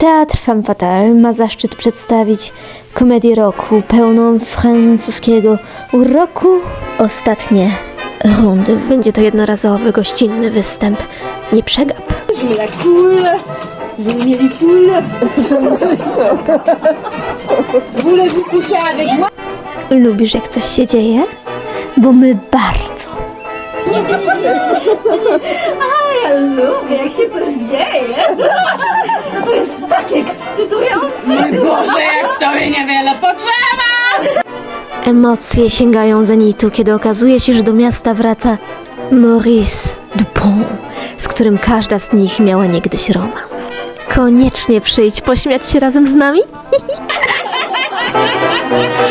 Teatr Femme Fatale ma zaszczyt przedstawić komedię roku pełną francuskiego uroku Ostatnie rundy. Będzie to jednorazowy, gościnny występ. Nie przegap. La cool Vous mieli full Voulez-vous coucher avec moi Lubisz, jak coś się dzieje? Bo my bardzo. Ja lubię, jak się coś dzieje. Tak ekscytujące. Boże, jak tobie niewiele potrzeba! Emocje sięgają zenitu, kiedy okazuje się, że do miasta wraca Maurice Dupont, z którym każda z nich miała niegdyś romans. Koniecznie przyjdź pośmiać się razem z nami.